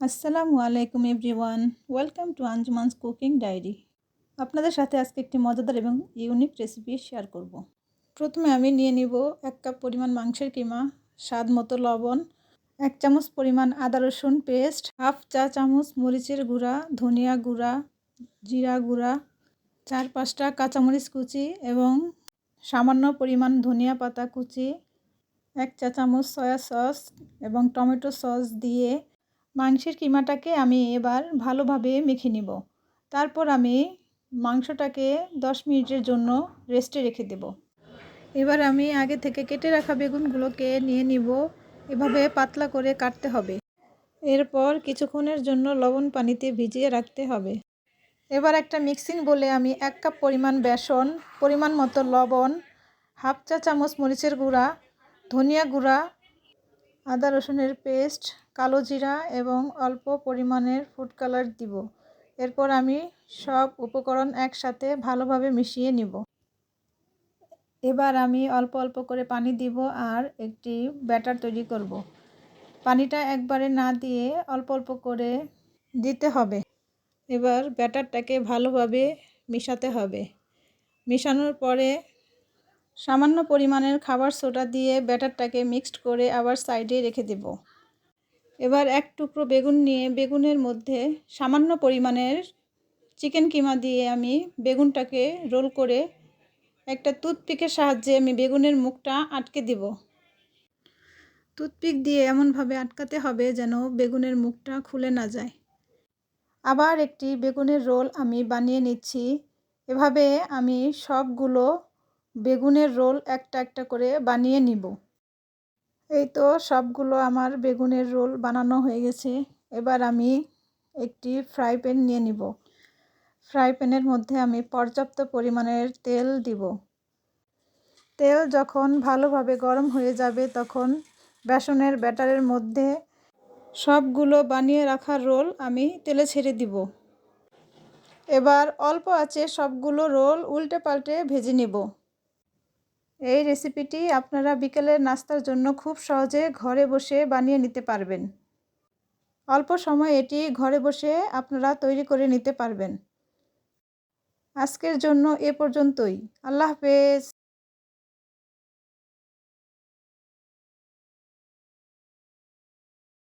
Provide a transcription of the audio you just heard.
আসসালামু আলাইকুম everyone, welcome to Anjuman's cooking diary আপনাদের সাথে আজকে একটি মজাদার এবং ইউনিক রেসিপি শেয়ার করব। প্রথমে আমি নিয়ে নিব এক কাপ পরিমাণ মাংসের কিমা, স্বাদ মতো লবণ, এক চামচ পরিমাণ আদা রসুন পেস্ট, হাফ চা চামচ মরিচের গুঁড়া, ধনিয়া গুঁড়া, জিরা গুঁড়া, চার পাঁচটা কাঁচামরিচ কুচি এবং সামান্য পরিমাণ ধনিয়া পাতা কুচি, এক চা চামচ সয়া সস এবং টমেটো সস দিয়ে মাংসের কিমাটাকে আমি এবার ভালোভাবে মেখে নিব। তারপর আমি মাংসটাকে দশ মিনিটের জন্য রেস্টে রেখে দেব। এবার আমি আগে থেকে কেটে রাখা বেগুনগুলোকে নিয়ে নিব। এভাবে পাতলা করে কাটতে হবে। এরপর কিছুক্ষণের জন্য লবণ পানিতে ভিজিয়ে রাখতে হবে। এবার একটা মিক্সিং বলে আমি এক কাপ পরিমাণ বেসন, পরিমাণ মতো লবণ, হাফ চা চামচ মরিচের গুঁড়া, ধনিয়া গুঁড়া, আদা রসুনের পেস্ট কালো জিরা এবং অল্প পরিমাণের ফুড কালার দিব। এরপর আমি সব উপকরণ একসাথে ভালোভাবে মিশিয়ে নিব। এবার আমি অল্প অল্প করে পানি দিব আর একটি ব্যাটার তৈরি করব। পানিটা একবারে না দিয়ে অল্প অল্প করে দিতে হবে। এবার ব্যাটারটাকে ভালোভাবে মিশাতে হবে। মেশানোর পরে সামান্য পরিমাণের খাবার সোডা দিয়ে ব্যাটারটাকে মিক্সড করে আবার সাইডে রেখে দেব। এবার এক টুকরো বেগুন নিয়ে, বেগুনের মধ্যে সামান্য পরিমাণের চিকেন কিমা দিয়ে আমি বেগুনটাকে রোল করে একটা টুথপিকের সাহায্যে আমি বেগুনের মুখটা আটকে দিব। টুথপিক দিয়ে এমনভাবে আটকাতে হবে যেন বেগুনের মুখটা খুলে না যায়। আবার একটি বেগুনের রোল আমি বানিয়ে নিচ্ছি। এভাবে আমি সবগুলো বেগুনের রোল একটা একটা করে বানিয়ে নিব। এই তো সবগুলো আমার বেগুনের রোল বানানো হয়ে গেছে। এবার আমি একটি ফ্রাই প্যান নিয়ে নিব। ফ্রাই প্যানের মধ্যে আমি পর্যাপ্ত পরিমাণের তেল দিব। তেল যখন ভালোভাবে গরম হয়ে যাবে তখন বেসনের ব্যাটারের মধ্যে সবগুলো বানিয়ে রাখা রোল আমি তেলে ছেড়ে দিব। এবার অল্প আছে সবগুলো রোল উল্টে পাল্টে ভেজে নেব। এই রেসিপিটি আপনারা বিকেলের নাস্তার জন্য খুব সহজে ঘরে বসে বানিয়ে নিতে পারবেন। অল্প সময় এটি ঘরে বসে আপনারা তৈরি করে নিতে পারবেন। আজকের জন্য এ পর্যন্তই। আল্লাহ হাফেজ।